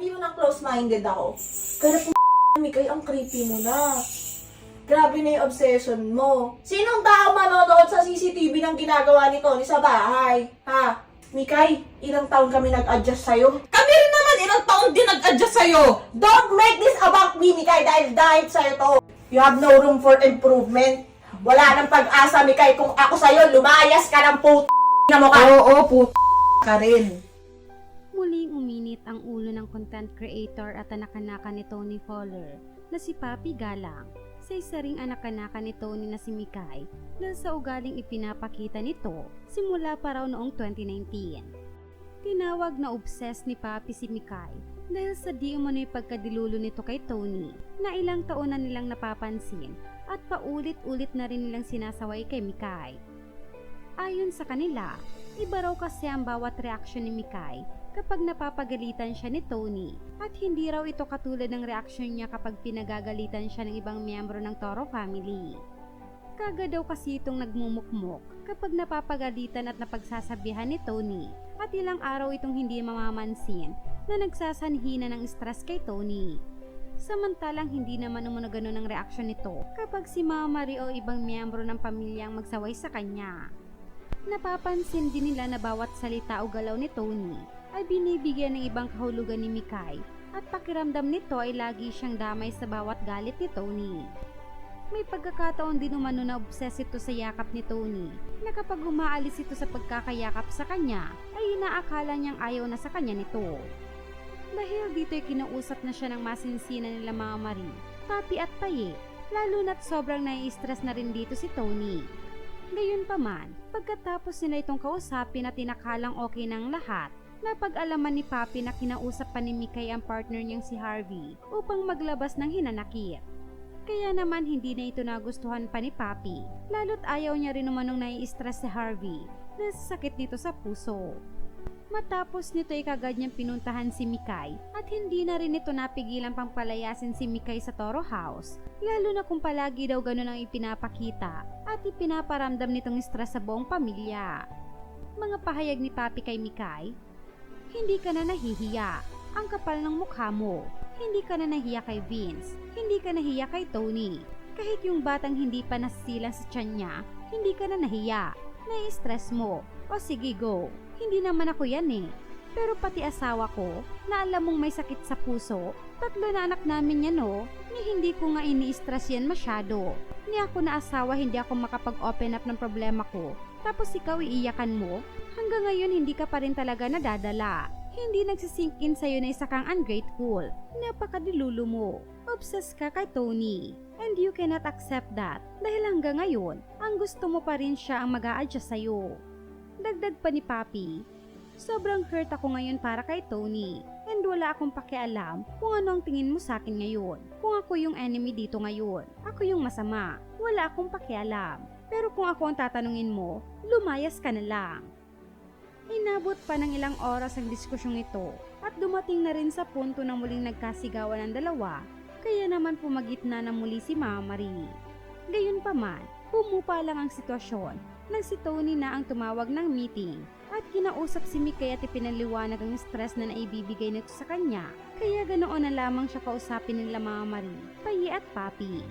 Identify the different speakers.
Speaker 1: Sabi mo ng close-minded ako. Pero p*** Mikay, ang creepy mo na. Grabe na yung obsession mo. Sinong tao manonood sa CCTV ng ginagawa ni Tony sa bahay? Ha? Mikay, ilang taon kami nag-adjust sa'yo?
Speaker 2: Kami rin naman ilang taon din nag-adjust sa'yo.
Speaker 1: Don't make this about me, Mikay, dahil dahil sa'yo to. You have no room for improvement. Wala nang pag-asa, Mikay, kung ako sa'yo, lumayas ka ng put na mukha.
Speaker 2: Oo, put ka rin.
Speaker 3: Uminit ang ulo ng content creator at anak-anaka ni Tony Fowler na si Papi Galang sa isa anak-anaka ni Tony na si Mikay dahil sa ugaling ipinapakita nito simula pa raw noong 2019. Tinawag na obsessed ni Papi si Mikay dahil sa di umano'y pagkadilulo nito kay Tony na ilang taon na nilang napapansin at paulit-ulit na rin nilang sinasaway kay Mikay. Ayon sa kanila, iba raw kasi ang bawat reaksyon ni Mikay kapag napapagalitan siya ni Tony at hindi raw ito katulad ng reaksyon niya kapag pinagagalitan siya ng ibang miyembro ng Toro family. Kaga daw kasi itong nagmumukmok kapag napapagalitan at napagsasabihan ni Tony at ilang araw itong hindi mamamansin na nagsasanhi na ng stress kay Tony. Samantalang hindi naman umano ganun ang reaksyon nito kapag si Mama Marie o ibang miyembro ng pamilyang magsaway sa kanya. Napapansin din nila na bawat salita o galaw ni Tony ay binibigyan ng ibang kahulugan ni Mikay at pakiramdam nito ay lagi siyang damay sa bawat galit ni Tony. May pagkakataon din umano na obsessed ito sa yakap ni Tony na kapag umaalis ito sa pagkakayakap sa kanya ay inaakala niyang ayaw na sa kanya nito. Dahil dito ay kinausap na siya ng masinsina nila mga Marie, Papi at Paye, lalo na't sobrang nai-stress na rin dito si Tony. Gayunpaman, pagkatapos nila itong kausapin at tinakalang okay ng lahat, napag-alaman ni Papi na kinausap pa ni Mikay ang partner niyang si Harvey upang maglabas ng hinanakit. Kaya naman hindi na ito nagustuhan pa ni Papi, lalo't ayaw niya rin naman nung nai-stress si Harvey dahil sa sakit nito sa puso. Matapos nito ay kagad niyang pinuntahan si Mikay at hindi na rin ito napigilan pang palayasin si Mikay sa Toro House, lalo na kung palagi daw ganun ang ipinapakita at ipinaparamdam nitong stress sa buong pamilya. Mga pahayag ni Papi kay Mikay, Hindi ka na nahihiya, ang kapal ng mukha mo. Hindi ka na nahiya kay Vince, hindi ka nahiya kay Tony. Kahit yung batang hindi pa nasilang sa tiyan niya, hindi ka na nahiya. Nai-stress mo. O sige go, hindi naman ako yan eh. Pero pati asawa ko, na alam mong may sakit sa puso, tatlo na anak namin yan oh, ni hindi ko nga ini-stress yan masyado. Ni ako na asawa hindi ako makapag-open up ng problema ko, tapos ikaw iiyakan mo, hanggang ngayon hindi ka pa rin talaga nadadala. Hindi nagsisink in sa'yo na isa kang ungrateful. Napakadilulo mo. Obsessed ka kay Tony. And you cannot accept that dahil hanggang ngayon, ang gusto mo pa rin siya ang mag a adjust sa'yo. Dagdag pa ni Papi, sobrang hurt ako ngayon para kay Tony. And wala akong pakialam kung ano ang tingin mo sa akin ngayon. Kung ako yung enemy dito ngayon, ako yung masama. Wala akong pakialam. Pero kung ako ang tatanungin mo, lumayas ka na lang. Inabot pa ng ilang oras ang diskusyong ito at dumating na rin sa punto na muling nagkasigawan ng dalawa kaya naman pumagitna na muli si Mama Marie. Gayunpaman, humupa lang ang sitwasyon. Nang si Tony na ang tumawag ng meeting. At kinausap si Mikay at ipinaliwanag ang stress na naibibigay nito sa kanya. Kaya ganoon na lamang siya kausapin nila Mama Marie, Payi at Papi.